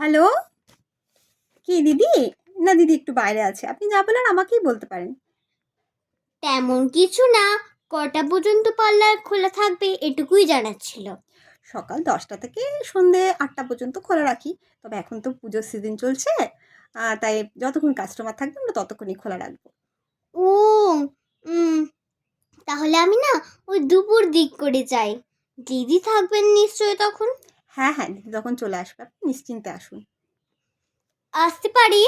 Hello? কি দিদি? না দিদি একটু বাইরে আছে। আপনি যা বলেন আমাকেই বলতে পারেন। তেমন কিছু না। কটা পর্যন্ত পার্লার খোলা থাকবে এটুকুই জানার ছিল। সকাল দশটা থেকে সন্ধে আটটা পর্যন্ত খোলা রাখি। তবে এখন তো পুজোর সিজন চলছে। তাই যতক্ষণ কাস্টমার থাকবে আমরা ততক্ষণই খোলা রাখব। ও তাহলে আমি না ওই দুপুর দিক করে যাই। দিদি থাকবেন নিশ্চয়ই তখন? হ্যাঁ হ্যাঁ দিদি তখন চলে আসবে আপনি নিশ্চিন্তে আসুন। আসতে পারি?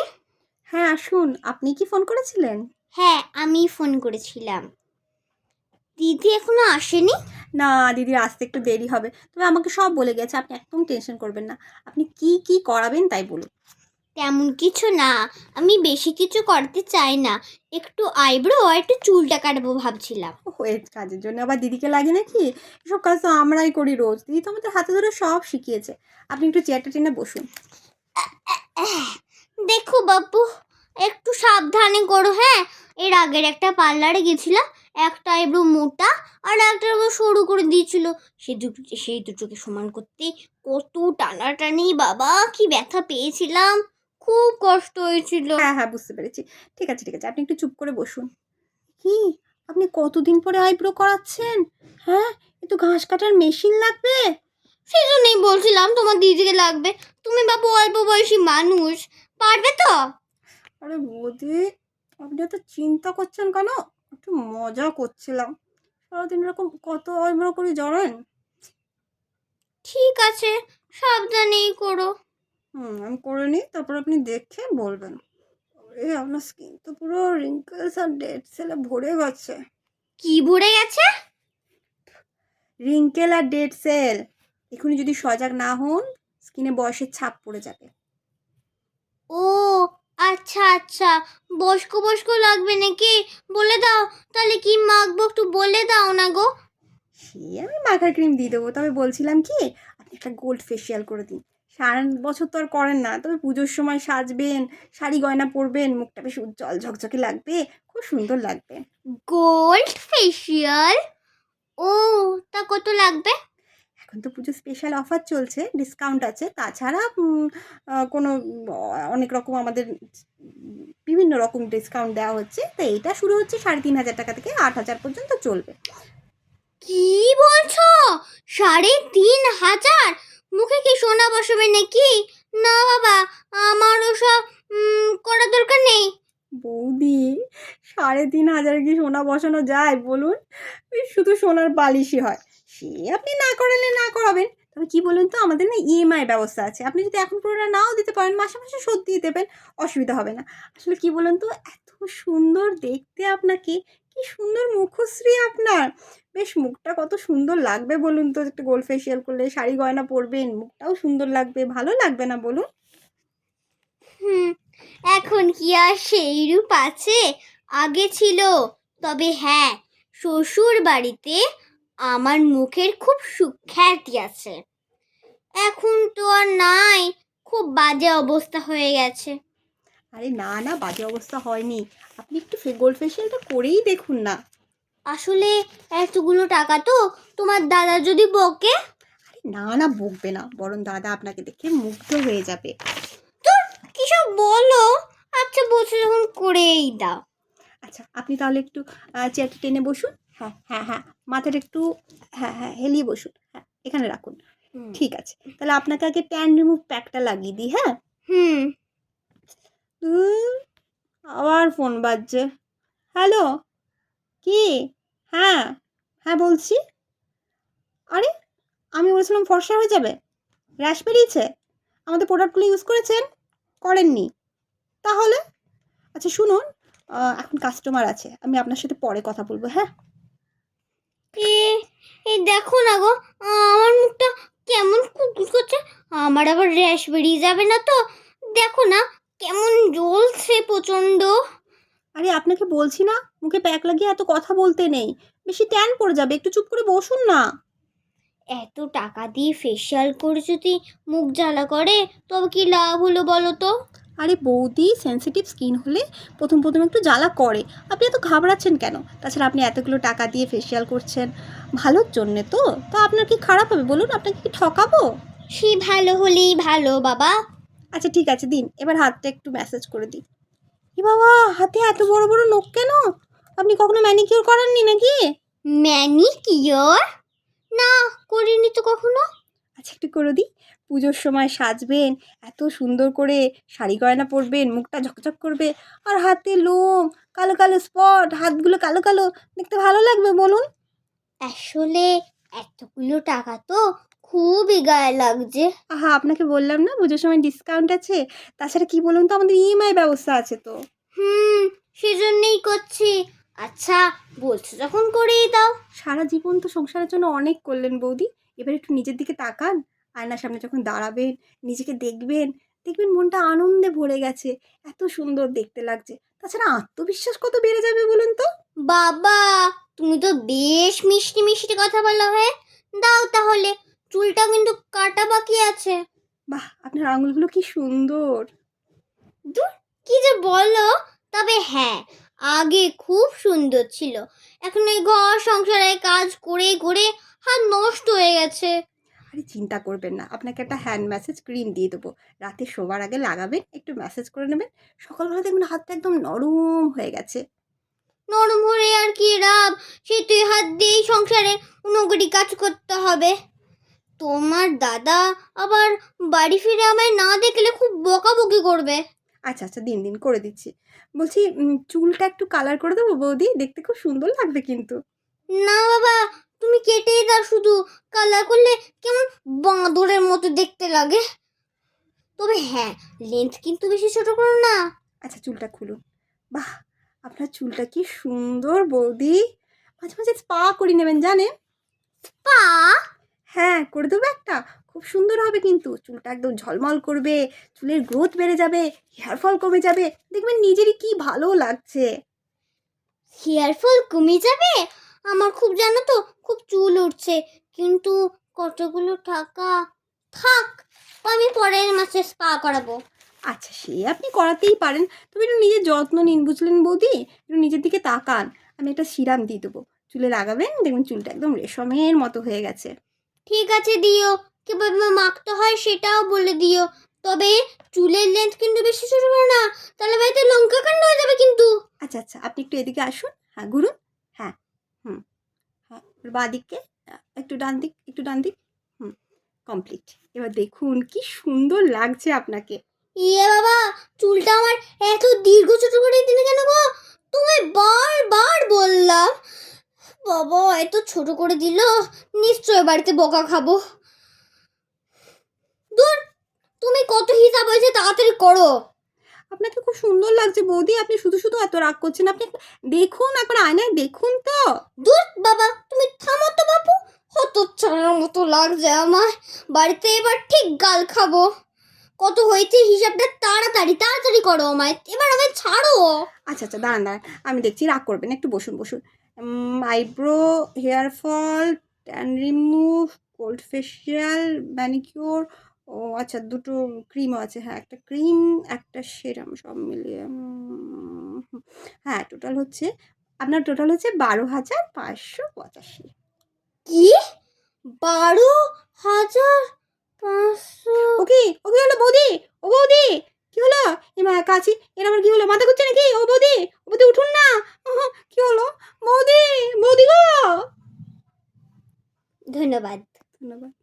হ্যাঁ আসুন। আপনি কি ফোন করেছিলেন? হ্যাঁ আমি ফোন করেছিলাম। দিদি এখনও আসেনি? না দিদি আসতে একটু দেরি হবে। তবে আমাকে সব বলে গেছে আপনি একদম টেনশন করবেন না। আপনি কি কি করাবেন তাই বলুন। তেমন কিছু না। আমি বেশি কিছু করতে চাই না। একটু আইব্রো আর একটু চুলটা কাটবো ভাবছিলাম। ও এর কাজের জন্য আবার দিদিকে লাগে নাকি? এসব কাজ তো আমরাই করি রোজ। দিদি তো আমাদের হাতে ধরে সব শিখিয়েছে। আপনি একটু চেয়ারটা টেনে বসুন। দেখো বাপু একটু সাবধানে করো হ্যাঁ? এর আগের একটা পার্লারে গেছিলাম একটা আইব্রো মোটা আর একটা আইব্রো সরু করে দিয়েছিল। সে দুটো সেই দুটোকে সমান করতে কত টানাটানি বাবা কি ব্যথা পেয়েছিলাম। খুব কষ্ট হয়েছিল। হ্যাঁ হ্যাঁ বুঝতে পেরেছি। ঠিক আছে ঠিক আছে আপনি একটু চুপ করে বসুন। কি? আপনি কতদিন পরে আইব্রো করাচ্ছেন? হ্যাঁ? একটু ঘাস কাটার মেশিন লাগবে। সেই জন্যই বলছিলাম তোমার দিদিকে লাগবে। তুমি বাবু অল্প বয়সী মানুষ পারবে তো? আরে বৌদি আপনি এত চিন্তা করছেন কেন? একটু মজা করছিলাম। সারাদিন এরকম কত আইব্রো করে জড়েন ঠিক আছে সাবধানেই করো। হুম আমি করে নিই তারপর আপনি দেখে বলবেন। আরে আপনার স্কিন তো পুরো রিঙ্কেলস আর ডেড সেলে ভরে গেছে। কি ভরে গেছে? রিঙ্কেল আর ডেড সেল এখনই যদি সজাগ না হন স্কিনে বয়সের ছাপ পড়ে যাবে। ও আচ্ছা আচ্ছা। বস্কো বস্কো লাগবে নাকি? বলে দাও। তাহলে কি মাখবো একটু বলে দাও না গো। সে আমি মাখার ক্রিম দিয়ে দেবো তবে বলছিলাম কি আপনি একটা গোল্ড ফেসিয়াল করে দিন। সারা বছর তো আর করেন না। তবে পুজোর সময় সাজবেন শাড়ি গয়না পরবেন মুখটা বেশ উজ্জ্বল ঝকঝকে লাগবে খুব সুন্দর লাগবে। গোল্ড ফেসিয়াল ও তা কত লাগবে? এখন তো পুজো স্পেশাল অফার চলছে ডিসকাউন্ট আছে। তাছাড়া কোনো অনেক রকম আমাদের বিভিন্ন রকম ডিসকাউন্ট দেওয়া হচ্ছে। তো এইটা শুরু হচ্ছে সাড়ে তিন হাজার টাকা থেকে আট হাজার পর্যন্ত চলবে। কি বলছো? সাড়ে তিন হাজার? মুখে কি সোনা বসাবে নাকি? না বাবা আমার ওসব করার দরকার নেই। বৌদি, সাড়ে তিন হাজার কি সোনা বসানো যায় বলুন? শুধু সোনার বালিশই হয়। সে আপনি না করালে না করাবেন। তবে কি বলুন তো, আমাদের না ইএমআই ব্যবস্থা আছে। আপনি যদি এখন পুরোটা নাও দিতে পারেন, মাসে মাসে শোধ দিয়ে দেবেন, অসুবিধা হবে না। আসলে কি বলুন তো, এত সুন্দর দেখতে আপনাকে। কি সুন্দর মুখশ্রী আপনার। বেশ মুখটা কত সুন্দর লাগবে বলুন তো, একটু গোল্ড ফেসিয়াল করলে, শাড়ি গয়না পরবেন, মুখটাও সুন্দর লাগবে, ভালো লাগবে না বলুন? হুম, এখন কি আর সেই রূপ আছে? আগে ছিল, তবে হ্যাঁ শ্বশুর বাড়িতে আমার মুখের খুব সুখ্যাতি আছে। এখন তো আর নাই, খুব বাজে অবস্থা হয়ে গেছে। আরে না না বাজে অবস্থা হয়নি। আপনি একটু গোল্ড ফেসিয়ালটা করেই দেখুন না। আসলে এতগুলো টাকা তো তোমার দাদা যদি বকে? আরে না না বকবে না। বরং দাদা আপনাকে দেখে মুগ্ধ হয়ে যাবে। কিসব বলো? আচ্ছা বসে যখন করেই দাও। আচ্ছা আপনি তাহলে একটু চেয়ারটা টেনে বসুন। হ্যাঁ হ্যাঁ হ্যাঁ মাথাটা একটু হ্যাঁ হ্যাঁ হেলিয়ে বসুন। হ্যাঁ এখানে রাখুন। ঠিক আছে। তাহলে আপনাকে আগে ট্যান রিমুভ প্যাকটা লাগিয়ে দিই হ্যাঁ? হুম। আবার ফোন বাজছে। হ্যালো? কি? হ্যাঁ হ্যাঁ বলছি। আরে, আমি বলেছিলাম ফর্সা হয়ে যাবে। র্যাশ বেরিয়েছে। আমাদের প্রোডাক্টগুলো ইউজ করেছেন? করেননি। তাহলে? আচ্ছা শুনুন এখন কাস্টমার আছে। আমি আপনার সাথে পরে কথা বলব হ্যাঁ? এ দেখো না গো, আমার মুখটা কেমন কুকুর করছে। আমার আবার র্যাশ বেরিয়ে যাবে না তো? দেখো না কেমন জ্বলছে প্রচণ্ড। আরে আপনাকে বলছি না মুখে প্যাক লাগিয়ে এত কথা বলতে নেই। বেশি ট্যান পড়ে যাবে একটু চুপ করে বসুন না। এত টাকা দিয়ে ফেসিয়াল করে যদি মুখ জ্বালা করে তবে কি লাভ হলো বলো তো? আরে বৌদি সেনসিটিভ স্কিন হলে প্রথম প্রথম একটু জ্বালা করে। আপনি এত ঘাবড়াচ্ছেন কেন? তাছাড়া আপনি এতগুলো টাকা দিয়ে ফেসিয়াল করছেন। ভালোর জন্যে তো। তো আপনার কি খারাপ হবে? বলুন আপনাকে কি ঠকাবো? সে ভালো হলেই ভালো বাবা। আচ্ছা ঠিক আছে দিন। এবার হাতটা একটু ম্যাসাজ করে দিই। এ বাবা হাতে এত বড় বড় নখ কেন? আপনি কখনো ম্যানিকিউর করাননি নাকি? ম্যানিকিওর না করিনি তো কখনো। আচ্ছা একটু করে দিই। পুজোর সময় সাজবেন এত সুন্দর করে শাড়ি গয়না পরবেন মুখটা ঝকঝক করবে আর হাতে লোম কালো কালো স্পট হাতগুলো কালো কালো। দেখতে ভালো লাগবে বলুন। আসলে এতগুলো টাকা তো খুবই গায়ে লাগছে। আহা আপনাকে বললাম না পুজোর সময় ডিসকাউন্ট আছে? তাছাড়া কি বলুন তো আমাদের ইএমআই ব্যবস্থা আছে তো। হুম সেজন্যই করছি। আচ্ছা বলছো যখন করেই দাও। সারা জীবন তো সংসারের জন্য অনেক করলেন বৌদি। এবার একটু নিজের দিকে তাকান। আয়নার সামনে যখন দাঁড়াবেন নিজেকে দেখবেন দেখবেন মনটা আনন্দে ভরে গেছে। এত সুন্দর দেখতে লাগছে। তাছাড়া আত্মবিশ্বাস কত বেড়ে যাবে বলুন তো? বাবা তুমি তো বেশ মিষ্টি মিষ্টি কথা বলো হ্যাঁ দাও তাহলে। চুলটা কিন্তু কাটা বাকি আছে। বাহ আপনার আঙুলগুলো কি সুন্দর। কি যে বলো তবে হ্যাঁ আগে খুব সুন্দর ছিল। এখন এই ঘর সংসারে কাজ করে করে হাত নষ্ট হয়ে গেছে। আরে চিন্তা করবেন না আপনাকে একটা হ্যান্ড ম্যাসেজ ক্রিম দিয়ে দেবো। রাতে শোবার আগে লাগাবেন একটু ম্যাসেজ করে নেবেন। সকালবেলা দেখবেন হাতটা একদম নরম হয়ে গেছে। নরম হয়ে আর কি রাব সে তুই হাত দিয়েই সংসারে উনগড়ি কাজ করতে হবে। তোমার দাদা আবার বাড়ি ফিরে আমায় না দেখলে খুব বকাবকি করবে। আচ্ছা আচ্ছা দিন দিন করে দিচ্ছি। বলছি চুলটা একটু কালার করে দেবো বৌদি? দেখতে খুব সুন্দর লাগবে কিন্তু। না বাবা তুমি কেটেই দাও শুধু। কালার করলে কেমন বাঁদরের মতো দেখতে লাগে। তবে হ্যাঁ লেন্থ কিন্তু বেশি ছোট করো না। আচ্ছা চুলটা খুলুন। বাহ আপনার চুলটা কি সুন্দর বৌদি। মাঝে মাঝে স্পা করে নেবেন জানেন? পা হ্যাঁ করে দেবো একটা। খুব সুন্দর হবে কিন্তু। চুলটা একদম ঝলমল করবে চুলের গ্রোথ বেড়ে যাবে হেয়ার ফল কমে যাবে। দেখবেন নিজেরই কি ভালো লাগছে। হেয়ার ফল কমে যাবে? আমার খুব জানো তো খুব চুল উঠছে কিন্তু কতগুলো টাকা? থাক আমি পরের মাসে স্পা করাবো। আচ্ছা সে আপনি করাতেই পারেন। তবে একটু নিজের যত্ন নিন বুঝলেন বৌদি? একটু নিজের দিকে তাকান। আমি একটা সিরাম দিয়ে দেবো। চুলে লাগাবেন দেখবেন চুলটা একদম রেশমের মতো হয়ে গেছে। ঠিক আছে দিও। কীভাবে মাখতে হয় সেটাও বলে দিও। তবে চুলের লেন্থ কিন্তু বেশি ছোট করো না। তাহলে বাড়িতে লঙ্কা কাণ্ড হয়ে যাবে কিন্তু। আচ্ছা আচ্ছা আপনি একটু এদিকে আসুন। হ্যাঁ ঘুরুন। হ্যাঁ হুম। হ্যাঁ বাঁ দিককে একটু ডান দিক একটু ডান দিক। হুম কমপ্লিট এবার দেখুন কি সুন্দর লাগছে আপনাকে। ইয়ে বাবা চুলটা আমার এত দীর্ঘ ছোট করে দিলে কেন গো? তুমি বারবার বললাম। বাবা এত ছোট করে দিল। নিশ্চয় বাড়িতে বকা খাব। দূর তুমি কত হিসাব হয়েছে তাড়াতাড়ি করো। আপনাকে খুব সুন্দর লাগছে বৌদি আপনি শুধু শুধু এত রাগ করছেন। আপনি দেখুন একবার আয়নায় দেখুন তো। দূর বাবা তুমি থামো তো বাপু। হত চালার মতো লাগছে আমার। বাড়িতে এবার ঠিক গাল খাব। কত হয়েছে হিসাবটা তাড়াতাড়ি তাড়াতাড়ি করো আমায়। এবার আমায় ছাড়ো। আচ্ছা আচ্ছা দাঁড়ান দাঁড়ান। আমি দেখছি রাগ করবেন। একটু বসুন বসুন। Eyebrow hair fall tan remove cold facial manicure ও আচ্ছা দুটো ক্রিমও আছে হ্যাঁ একটা ক্রিম একটা সেরাম সব মিলিয়ে হ্যাঁ টোটাল হচ্ছে আপনার টোটাল হচ্ছে বারো হাজার পাঁচশো পঁচাশি। কি? বারো হাজার পাঁচশো ওকে ওকে হলো বৌদি ও বৌদি কি হলো? এমা কাছি এর আবার কি হলো? মাথা করছে নাকি? ও বৌদি ও বৌদি উঠুন না। কি হলো? বৌদি বৌদি গো! ধন্যবাদ। ধন্যবাদ।